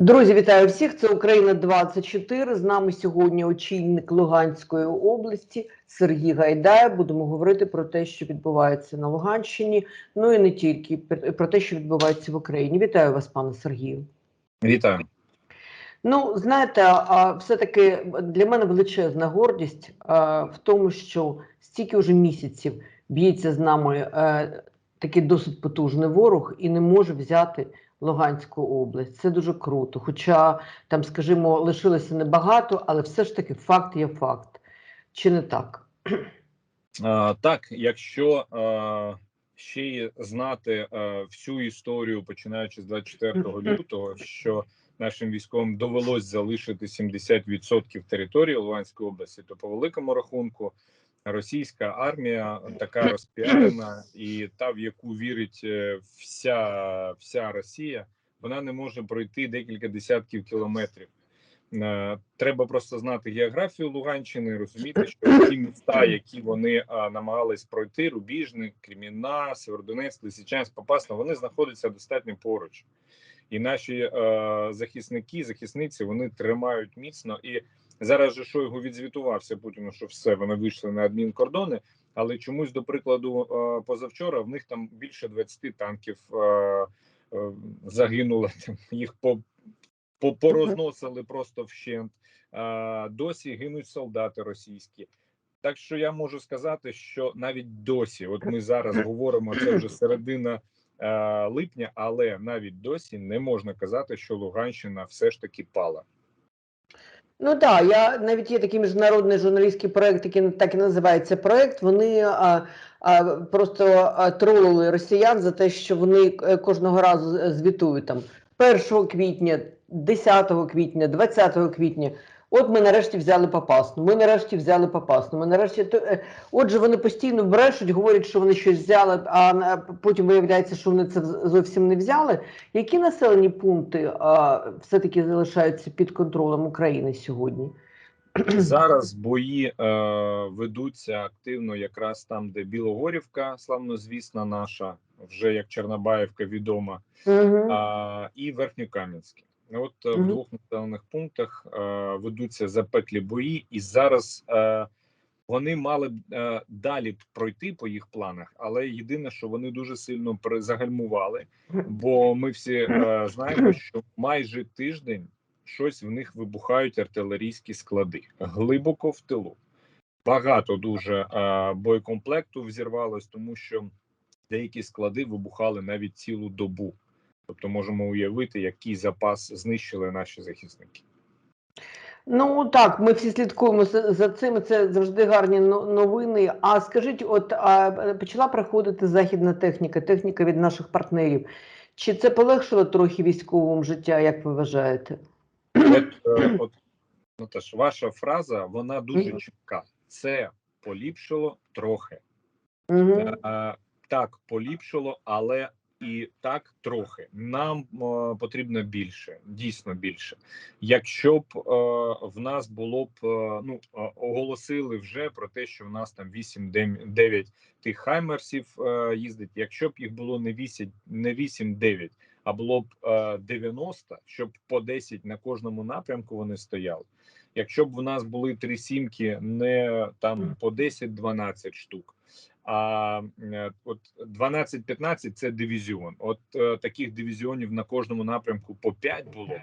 Друзі, вітаю всіх. Це Україна 24 З нами сьогодні очільник Луганської області Сергій Гайдай. Будемо говорити про те, що відбувається на Луганщині. Ну і не тільки про те, що відбувається в Україні. Вітаю вас, пане Сергію. Вітаю. Ну, знаєте, а, все-таки для мене величезна гордість в тому, що стільки вже місяців б'ється з нами е, такий досить потужний ворог і не може взяти Луганську область. Це дуже круто. Хоча там, скажімо, лишилося небагато, але все ж таки факт є факт. Чи не так? А, так, якщо а, ще й знати а, всю історію, починаючи з 24 лютого, що нашим військовим довелось залишити 70% території Луганської області, то по великому рахунку російська армія така розпіарена, і та, в яку вірить е, вся, вся Росія, вона не може пройти декілька десятків кілометрів. Е, Треба просто знати географію Луганщини, розуміти, що ті міста, які вони намагались пройти, Рубіжник, Кремінна, Северодонецьк, Лисичанськ, Попасна, вони знаходяться достатньо поруч. І наші е, захисники, захисниці, вони тримають міцно. І зараз же Шойгу відзвітувався Путіну, що все вони вийшли на адмінкордони. Але чомусь, до прикладу, е, позавчора в них там більше 20 танків е, е, загинуло. Їх по по- порозносили просто вщент. Досі гинуть солдати російські. Так що я можу сказати, що навіть досі, от ми зараз говоримо, це вже середина липня, але навіть досі не можна казати, що Луганщина все ж таки пала. Ну так, я навіть є такий міжнародний журналістський проект, який так і називається проект. Вони а, а, просто тролили росіян за те, що вони е, кожного разу звітують там 1 квітня, 10 квітня, 20 квітня. От ми нарешті взяли Попасну, ми нарешті взяли Попасну, ми нарешті е, Отже, вони постійно брешуть, говорять, що вони щось взяли, а потім виявляється, що вони це зовсім не взяли. Які населені пункти все-таки залишаються під контролем України сьогодні? Зараз бої е, ведуться активно, якраз там, де Білогорівка, славнозвісна наша, вже як Чорнобаївка відома, Угу. а, і Верхньокам'янське. От е, в двох населених пунктах е, ведуться запеклі бої, і зараз е, вони мали б е, далі пройти по їх планах, але єдине, що вони дуже сильно загальмували, бо ми всі е, знаємо, що майже тиждень щось в них вибухають артилерійські склади глибоко в тилу. Багато дуже е, боєкомплекту взірвалось, тому що деякі склади вибухали навіть цілу добу. Тобто можемо уявити, який запас знищили наші захисники. Ну так, ми всі слідкуємо за, цим. Це завжди гарні новини. А скажіть, от а, почала приходити західна техніка, техніка від наших партнерів. Чи це полегшило трохи військовому життя, як ви вважаєте? От, е, Наташ, ваша фраза вона дуже чітка. Це поліпшило трохи. Угу. Так, поліпшило, але і так трохи. Нам е, потрібно більше, дійсно більше. Якщо б е, в нас було б е, ну е, оголосили вже про те, що в нас там 8-9 тих хаймерсів е, їздить. Якщо б їх було не 8, не 8-9, а було б е, 90, щоб по 10 на кожному напрямку вони стояли. Якщо б в нас були три сімки, не там по 10-12 штук. А е, от 12-15 це дивізіон. От е, таких дивізіонів на кожному напрямку по 5 було б.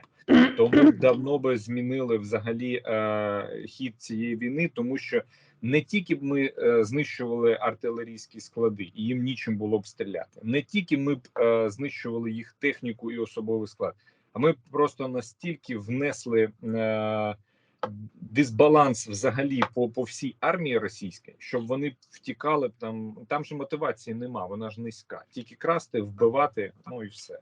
То ми б давно би змінили взагалі е, хід цієї війни, тому що не тільки б ми знищували артилерійські склади, і їм нічим було б стріляти, не тільки ми б знищували їх техніку і особовий склад, а ми просто настільки внесли. Дисбаланс взагалі по по всій армії російській, щоб вони втікали там. Там же мотивації нема, вона ж низька. Тільки красти, вбивати, ну і все.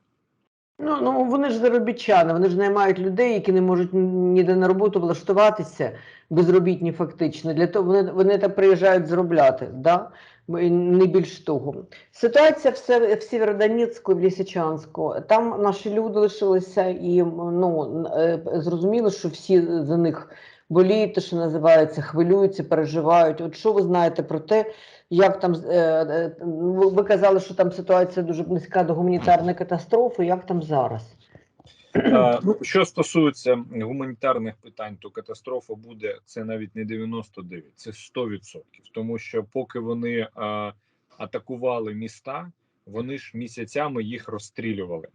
Ну, ну вони ж заробітчани, вони ж наймають людей, які не можуть ніде на роботу влаштуватися, безробітні фактично. Для того вони, вони там приїжджають заробляти, да? Не більш того. Ситуація в, Сєвєродонецьку і в Лісичанську. Там наші люди лишилися, і ну, е, зрозуміло, що всі за них боліють, що називається, хвилюються, переживають. От що ви знаєте про те, як там е, е, ви казали, що там ситуація дуже близька до гуманітарної катастрофи. Як там зараз? Е, Ну, що стосується гуманітарних питань, то катастрофа буде це навіть не 99, це 100%. Тому що поки вони е, атакували міста, вони ж місяцями їх розстрілювали.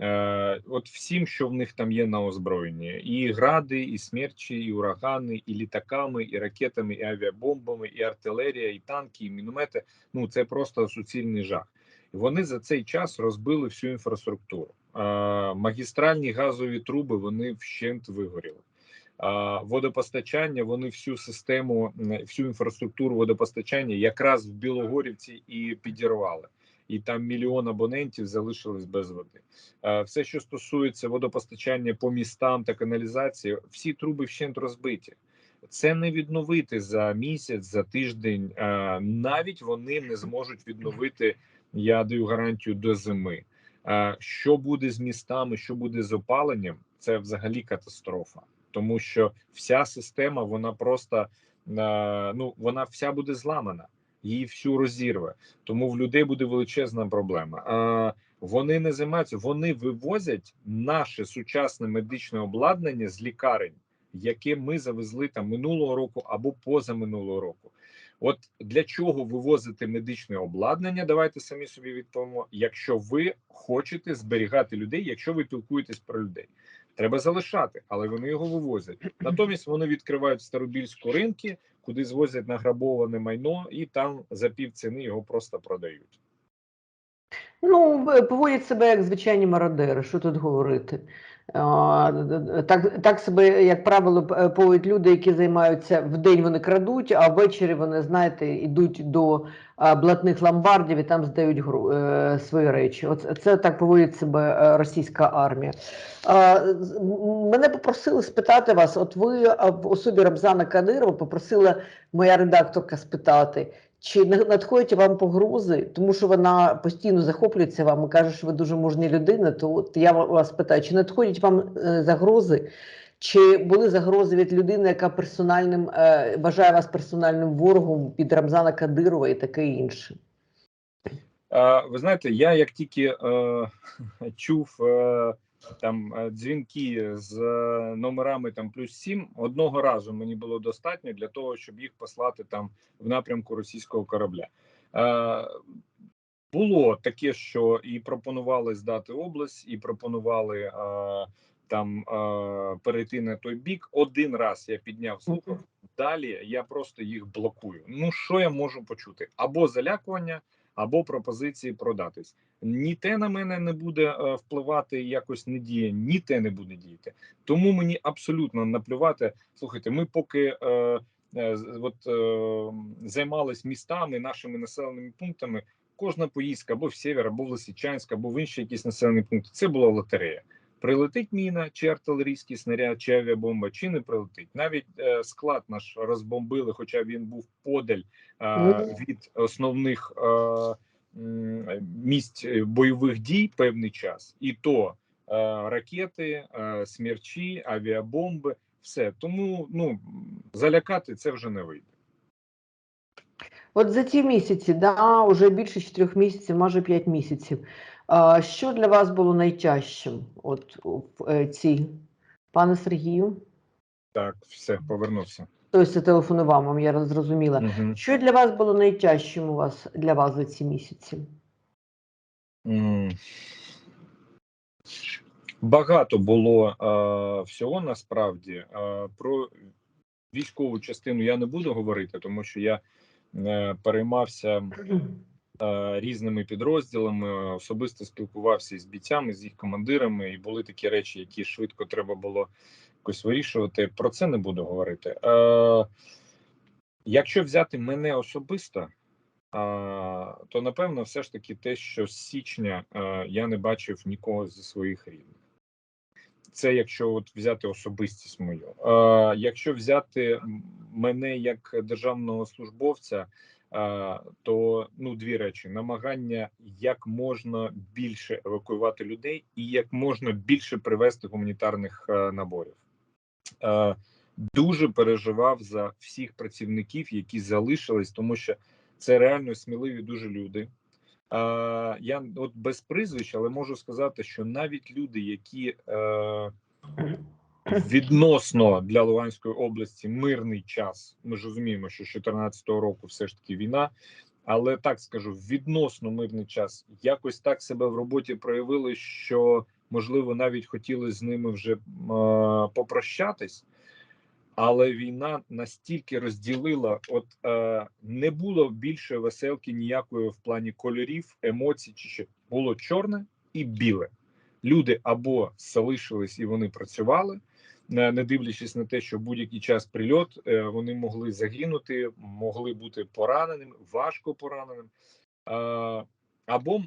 Е, От всім, що в них там є на озброєнні, і гради, і смерчі, і урагани, і літаками, і ракетами, і авіабомбами, і артилерія, і танки, і міномети. Ну це просто суцільний жах. І вони за цей час розбили всю інфраструктуру. Магістральні газові труби вони вщент вигоріли. Водопостачання вони всю систему, всю інфраструктуру водопостачання якраз в Білогорівці і підірвали. І там мільйон абонентів залишились без води. Все, що стосується водопостачання по містам та каналізації, всі труби вщент розбиті. Це не відновити за місяць, за тиждень. Навіть вони не зможуть відновити. Я даю гарантію до зими. Е, Що буде з містами, що буде з опаленням, це взагалі катастрофа, тому що вся система вона просто е, ну вона вся буде зламана, її всю розірве. Тому в людей буде величезна проблема. Е, Вони не займаються, вони вивозять наше сучасне медичне обладнання з лікарень, яке ми завезли там минулого року або позаминулого року. От для чого вивозити медичне обладнання? Давайте самі собі відповімо. Якщо ви хочете зберігати людей, якщо ви пілкуєтесь про людей, треба залишати, але вони його вивозять. Натомість вони відкривають старобільську ринки, куди звозять награбоване майно, і там за пів ціни його просто продають. Ну, поводять себе як звичайні мародери, що тут говорити. Так, так себе, як правило, п- поводять люди, які займаються вдень вони крадуть, а ввечері вони, знаєте, йдуть до блатних ломбардів і там здають гру- е, свої речі. От це так поводить себе е, російська армія. Мене попросили спитати вас, от ви в особі Рамзана Кадирова попросила моя редакторка спитати, чи на- надходять вам погрози, тому що вона постійно захоплюється вам і каже, що ви дуже мужня людина. То от я вас питаю, чи надходять вам е, загрози, чи були загрози від людини, яка персональним е, вважає вас персональним ворогом від Рамзана Кадирова і таке інше? Ви знаєте, я як тільки е, чув е, там е, дзвінки з е, номерами там плюс 7, одного разу мені було достатньо для того, щоб їх послати там в напрямку російського корабля. Е, було таке, що і пропонували здати область, і пропонували е, там е, перейти на той бік. Один раз я підняв слухав. Далі я просто їх блокую. Ну що я можу почути? Або залякування, або пропозиції продатись. Ні те на мене не буде е, впливати, якось не діє, ні те не буде діяти. Тому мені абсолютно наплювати. Слухайте, ми поки е, е, от, е, займались містами, нашими населеними пунктами. Кожна поїздка або в Сєвєр, або в Лисичанськ, або в інші якісь населені пункти. Це була лотерея. Прилетить міна, чи артилерійський снаряд, чи авіабомба, чи не прилетить. Навіть е, склад наш розбомбили, хоча він був подаль е, Ну. від основних е, місць бойових дій певний час, і то е, ракети, е, смерчі, авіабомби, все тому ну залякати це вже не вийде. От за ті місяці, да, вже більше чотирьох місяців, майже п'ять місяців. А, що для вас було найтяжчим? От в е, цій пане Сергію? Так, все повернувся. Хтось зателефонував вам, я зрозуміла. Угу. Що для вас було найтяжчим у вас для вас за ці місяці? Багато було е, всього насправді. Е, про військову частину я не буду говорити, тому що я е, переймався різними підрозділами, особисто спілкувався із бійцями, з їх командирами, і були такі речі, які швидко треба було якось вирішувати. Про це не буду говорити. Е, якщо взяти мене особисто, то напевно, все ж таки, те, що з січня е, я не бачив нікого зі своїх рідних. Це якщо от взяти особистість мою. Е, якщо взяти мене як державного службовця, е, то ну дві речі: намагання як можна більше евакуювати людей, і як можна більше привезти гуманітарних е, наборів. Е, дуже переживав за всіх працівників, які залишились, тому що це реально сміливі дуже люди. я от без прізвищ, але можу сказати, що навіть люди, які е, відносно для Луганської області мирний час, ми ж розуміємо, що з 2014 року все ж таки війна. Але так скажу, відносно мирний час якось так себе в роботі проявили, що можливо навіть хотіли з ними вже е, попрощатись, але війна настільки розділила, от е, не було більше веселки ніякої в плані кольорів, емоцій, чи що було чорне і біле. Люди або залишились і вони працювали, не дивлячись на те, що будь-який час прильот е, вони могли загинути, могли бути пораненими, важко пораненим, або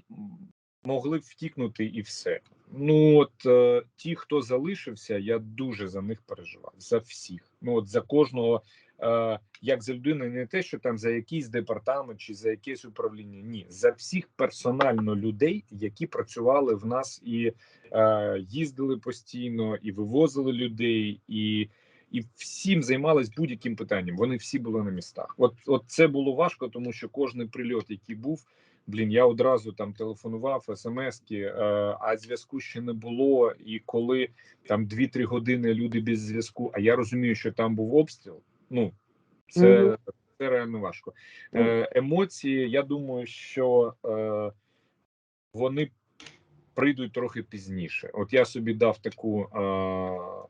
могли втікнути і все. Ну от е, ті, хто залишився, я дуже за них переживав. За всіх. Ну от за кожного, як за людину, не те, що там за якийсь департамент чи за якесь управління. Ні, за всіх персонально людей, які працювали в нас і е, їздили постійно, і вивозили людей, і і всім займались будь-яким питанням. Вони всі були на містах. От, от це було важко, тому що кожний прильот, який був. Блін, я одразу там телефонував смски, е, а зв'язку ще не було. І коли там 2-3 години люди без зв'язку, а я розумію, що там був обстріл. Ну це, Мгм. це реально важко. Е, емоції, я думаю, що е, вони прийдуть трохи пізніше. От я собі дав таку е,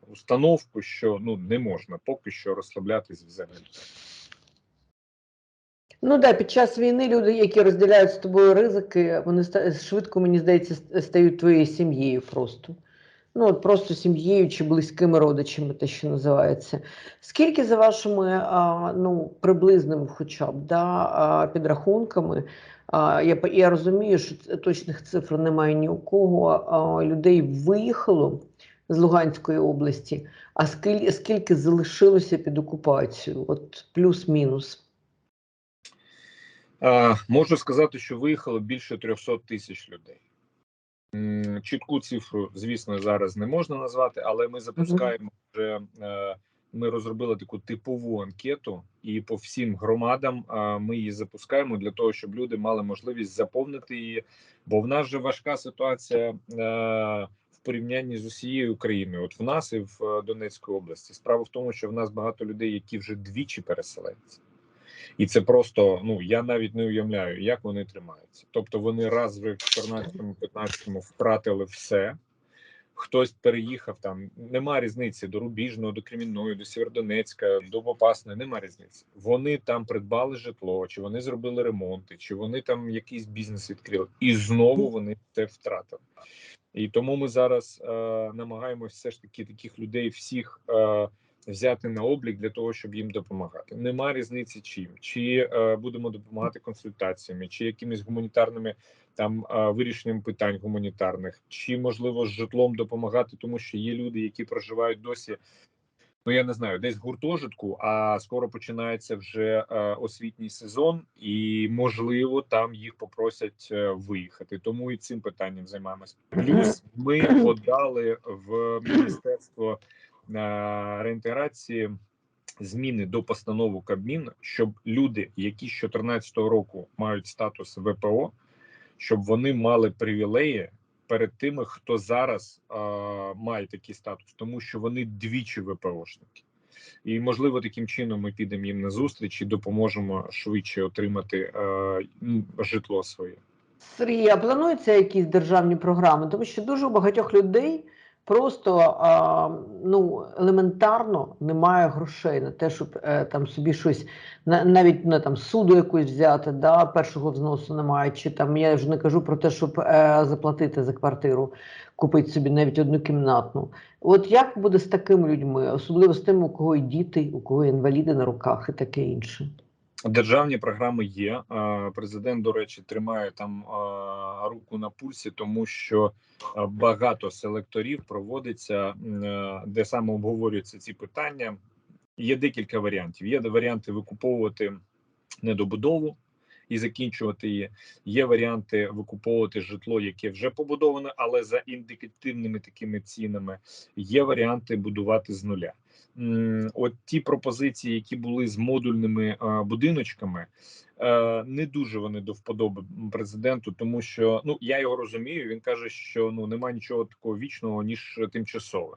установку, що ну не можна поки що розслаблятись взагалі. Ну да, під час війни люди, які розділяють з тобою ризики, вони швидко, мені здається, стають твоєю сім'єю просто. Ну, от просто сім'єю чи близькими родичами, те, що називається. Скільки за вашими а, ну, приблизними хоча б да, підрахунками, а, я, я розумію, що точних цифр немає ні у кого, а, людей виїхало з Луганської області, а скільки, скільки залишилося під окупацією? От плюс-мінус. Можу сказати, що виїхало більше 300 тисяч людей. Чітку цифру, звісно, зараз не можна назвати, але ми запускаємо вже. е, Ми розробили таку типову анкету, і по всім громадам ми її запускаємо для того, щоб люди мали можливість заповнити її. Бо в нас же важка ситуація е, в порівнянні з усією Україною. От в нас і в е, Донецькій області. Справа в тому, що в нас багато людей, які вже двічі переселенці. І це просто ну я навіть не уявляю, як вони тримаються. Тобто вони раз в 14-15 втратили все. Хтось переїхав там, нема різниці до Рубіжного, до Кремінної, до Сєвєродонецька, до Попасної, нема різниці. Вони там придбали житло, чи вони зробили ремонти, чи вони там якийсь бізнес відкрили, і знову вони це втратили. І тому ми зараз е, намагаємося все ж таки таких людей всіх е, взяти на облік для того, щоб їм допомагати. Нема різниці чим, чи е, будемо допомагати консультаціями, чи якимись гуманітарними там е, вирішенням питань гуманітарних, чи можливо з житлом допомагати, тому що є люди, які проживають досі. Ну я не знаю, десь в гуртожитку, а скоро починається вже е, освітній сезон, і можливо там їх попросять е, виїхати. Тому і цим питанням займаємось. Плюс ми подали в міністерство реінтеграції зміни до постанови Кабмін, щоб люди, які з 2014 року мають статус ВПО, щоб вони мали привілеї перед тими, хто зараз е, має такий статус, тому що вони двічі ВПОшники. І можливо таким чином ми підемо їм на зустріч і допоможемо швидше отримати е, житло своє. Сергій, а плануються якісь державні програми? Тому що дуже у багатьох людей просто ну, елементарно немає грошей на те, щоб е, там собі щось на, навіть на там суду якусь взяти, да, першого взносу немає, чи там я вже не кажу про те, щоб е, заплатити за квартиру, купити собі навіть одну кімнатну. От як буде з такими людьми, особливо з тими, у кого і діти, у кого інваліди на руках і таке інше? Державні програми є. Е, Президент, до речі, тримає там руку на пульсі, тому що е, багато селекторів проводиться, е, де саме обговорюються ці питання. Є декілька варіантів. Є варіанти викуповувати недобудову, і закінчувати її. Є варіанти викуповувати житло, яке вже побудоване, але за індикативними такими цінами. Є варіанти будувати з нуля. От ті пропозиції, які були з модульними будиночками, е, не дуже вони до вподоби президенту, тому що ну я його розумію. Він каже, що ну немає нічого такого вічного ніж тимчасове.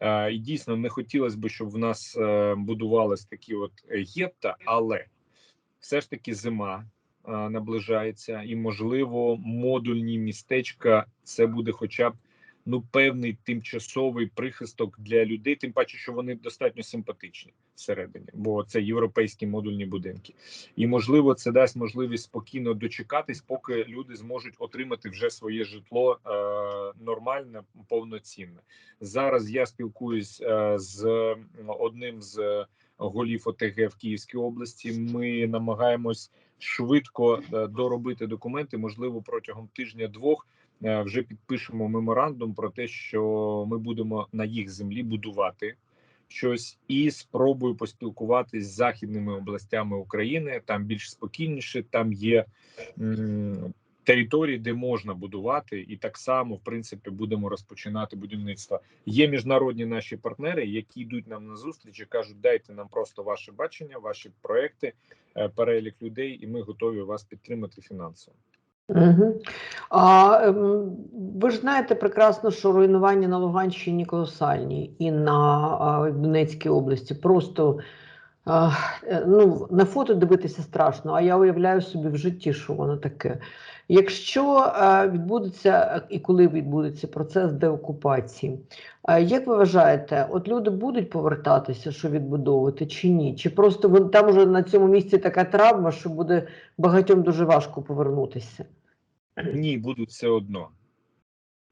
Е, І дійсно не хотілося б, щоб в нас е, будувались такі от гетта, але все ж таки зима е, наближається, і можливо, модульні містечка це буде, хоча б ну певний тимчасовий прихисток для людей, тим паче, що вони достатньо симпатичні всередині, бо це європейські модульні будинки, і можливо, це дасть можливість спокійно дочекатись, поки люди зможуть отримати вже своє житло е, нормальне, повноцінне. Зараз я спілкуюсь е, з одним з голів ОТГ в Київській області. Ми намагаємось швидко е, доробити документи. Можливо, протягом тижня-двох е, вже підпишемо меморандум про те, що ми будемо на їх землі будувати щось, і спробую поспілкуватись з західними областями України. Там більш спокійніше, там є. М, Території, де можна будувати, і так само в принципі будемо розпочинати будівництво. Є міжнародні наші партнери, які йдуть нам на зустріч і кажуть: дайте нам просто ваше бачення, ваші проекти, е, перелік людей, і ми готові вас підтримати фінансово. Угу. А, ем, ви ж знаєте прекрасно, що руйнування на Луганщині колосальні і на Донецькій області. Просто ну, на фото дивитися страшно, а я уявляю собі в житті, що воно таке. Якщо е, відбудеться і коли відбудеться процес деокупації, е, як ви вважаєте, от люди будуть повертатися, що відбудовувати, чи ні? Чи просто там уже на цьому місці така травма, що буде багатьом дуже важко повернутися? Ні, будуть все одно.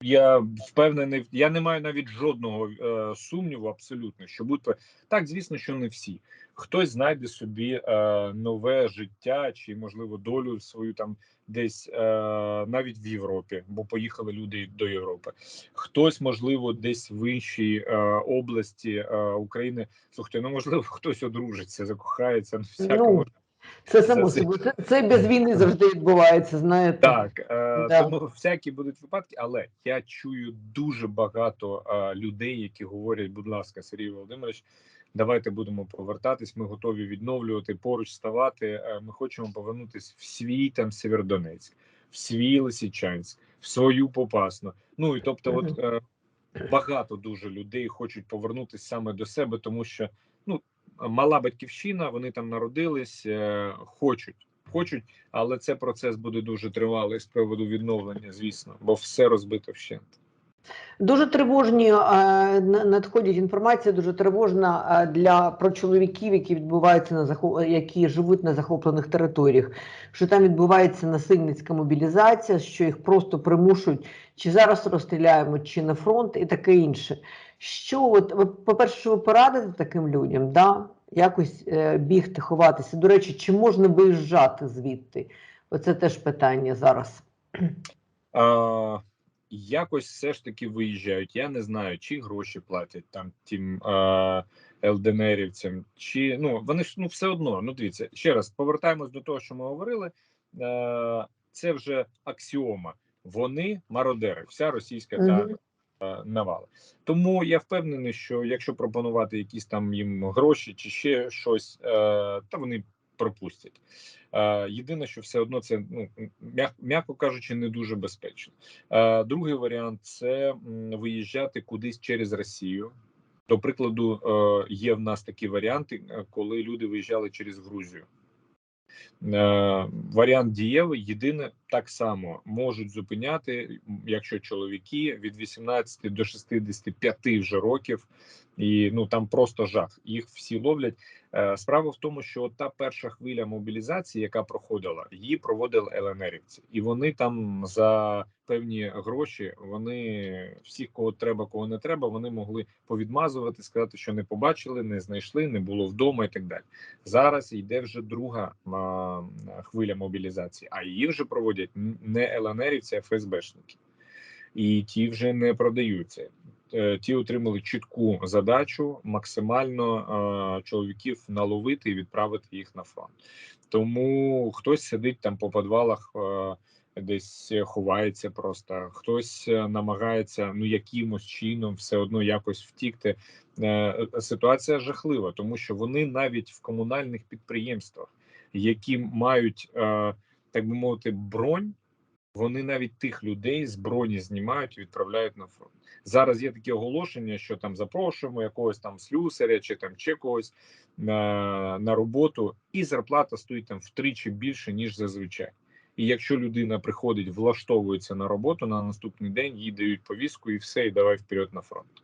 Я впевнений, я не маю навіть жодного е, сумніву, абсолютно, що будуть так, звісно, що не всі. Хтось знайде собі е, нове життя чи, можливо, долю свою там десь е, навіть в Європі, бо поїхали люди до Європи. Хтось, можливо, десь в іншій е, області е, України. Слухайте, ну можливо, хтось одружиться, закохається на всякому. Це само собою. Це, це без війни завжди відбувається, знаєте. Так, е, Да. тому всякі будуть випадки, але я чую дуже багато е, людей, які говорять, будь ласка, Сергій Володимирович, давайте будемо повертатись. Ми готові відновлювати, поруч ставати. Е, ми хочемо повернутись в свій там Сєвєродонецьк, в свій Лисичанськ, в свою Попасну. Ну і тобто, от е, багато дуже людей хочуть повернутися саме до себе, тому що ну мала батьківщина, вони там народились, е, хочуть. Хочуть, але це процес буде дуже тривалий з приводу відновлення, звісно, бо все розбито вщент. Дуже тривожні е, надходять інформація, дуже тривожна е, для про чоловіків, які відбуваються на які живуть на захоплених територіях. Що там відбувається насильницька мобілізація, що їх просто примушують чи зараз розстріляємо, чи на фронт, і таке інше. Що от ви, по-перше, що ви порадите таким людям, да? якось е, бігти, ховатися. До речі, чи можна виїжджати звідти? Оце теж питання зараз. Якось все ж таки виїжджають. Я не знаю, чи гроші платять там тим а, ЛДНРівцям, чи ну вони ж ну все одно. Ну дивіться ще раз повертаємось до того, що ми говорили. Е, це вже аксіома. Вони мародери, вся російська та е, навала. Тому я впевнений, що якщо пропонувати якісь там їм гроші чи ще щось, е, то вони пропустять. Е, єдине, що все одно це ну м'яко кажучи, не дуже безпечно. Е, другий варіант це виїжджати кудись через Росію. До прикладу, е, є в нас такі варіанти, коли люди виїжджали через Грузію. Варіант дієвий. Єдине так само можуть зупиняти, якщо чоловіки від 18 до 65 вже років, і ну там просто жах. Їх всі ловлять. Е, Справа в тому, що та перша хвиля мобілізації, яка проходила, її проводили ЛНРівці, і вони там за певні гроші вони всіх, кого треба, кого не треба, вони могли повідмазувати, сказати, що не побачили, не знайшли, не було вдома і так далі. Зараз йде вже друга хвиля мобілізації, а її вже проводять не ЛНРівці, а ФСБшники. І ті вже не продаються. Е, Ті отримали чітку задачу максимально е, чоловіків наловити і відправити їх на фронт. Тому хтось сидить там по підвалах, е, десь ховається просто, хтось намагається ну якимось чином все одно якось втікти. Ситуація жахлива, тому що вони навіть в комунальних підприємствах, які мають так би мовити, бронь. Вони навіть тих людей з броні знімають і відправляють на фронт. Зараз є такі оголошення, що там запрошуємо якогось там слюсаря чи там ще когось на, на роботу, і зарплата стоїть там втричі більше ніж зазвичай. І якщо людина приходить, влаштовується на роботу на наступний день, їй дають повістку і все, і давай вперед на фронт.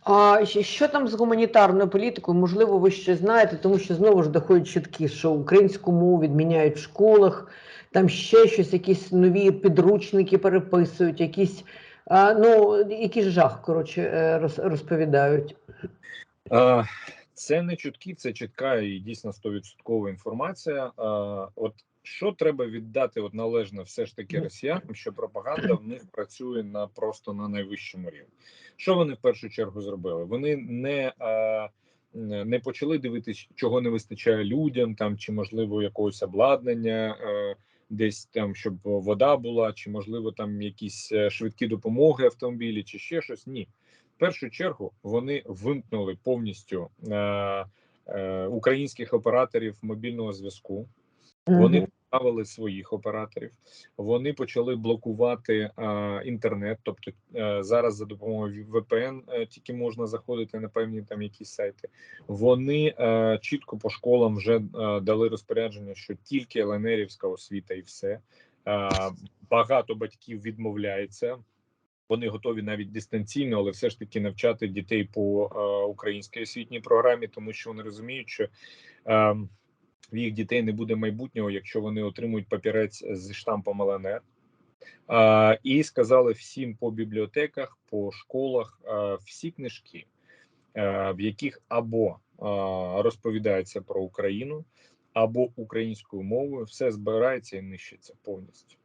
А що там з гуманітарною політикою? Можливо, ви ще знаєте, тому що знову ж доходять чутки, що українську мову відміняють в школах, там ще щось, якісь нові підручники переписують, якісь ну якийсь жах, коротше, е, роз- розповідають. Це не чутки, це чітка і дійсно 100% інформація. От що треба віддати от належно все ж таки росіянам, що пропаганда в них працює на просто на найвищому рівні. Що вони в першу чергу зробили? Вони не е, не почали дивитись, чого не вистачає людям, там чи можливо якогось обладнання, е, десь там, щоб вода була, чи можливо там якісь е, швидкі допомоги автомобілі, чи ще щось. Ні, в першу чергу вони вимкнули повністю е, е, українських операторів мобільного зв'язку. Вони поставили своїх операторів. Вони почали блокувати е, інтернет. Тобто е, зараз за допомогою VPN е, тільки можна заходити на певні там якісь сайти. Вони е, чітко по школам вже е, дали розпорядження, що тільки ЛНРівська освіта і все. Е, багато батьків відмовляється. Вони готові навіть дистанційно, але все ж таки навчати дітей по е, українській освітній програмі, тому що вони розуміють, що е, в їх дітей не буде майбутнього, якщо вони отримують папірець з штампом ЛНР. І сказали всім по бібліотеках, по школах всі книжки, в яких або розповідається про Україну, або українською мовою, все збирається і нищиться повністю.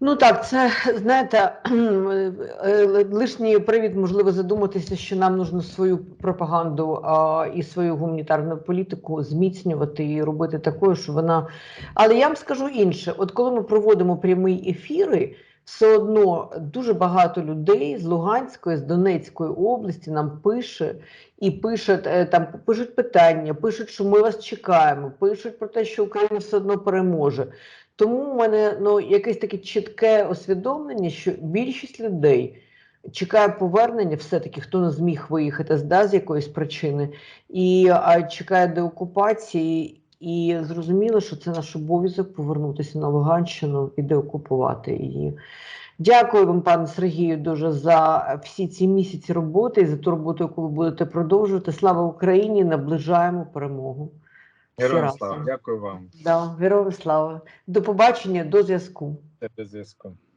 Ну так, це знаєте, лишній привід, можливо, задуматися, що нам нужно свою пропаганду а, і свою гуманітарну політику зміцнювати і робити такою, що вона. Але я вам скажу інше: от коли ми проводимо прямі ефіри, все одно дуже багато людей з Луганської, з Донецької області нам пише і пишуть е, там пишуть питання, пишуть, що ми вас чекаємо, пишуть про те, що Україна все одно переможе. Тому в мене ну якесь таке чітке усвідомлення, що більшість людей чекає повернення, все-таки хто не зміг виїхати з да, з якоїсь причини, і а, чекає деокупації, і зрозуміло, що це наш обов'язок повернутися на Луганщину і деокупувати її. Дякую вам, пане Сергію, дуже за всі ці місяці роботи і за ту роботу, яку ви будете продовжувати. Слава Україні! Наближаємо перемогу. Героям слава, дякую вам. Да, героям слава. До побачення, до зв'язку. До зв'язку.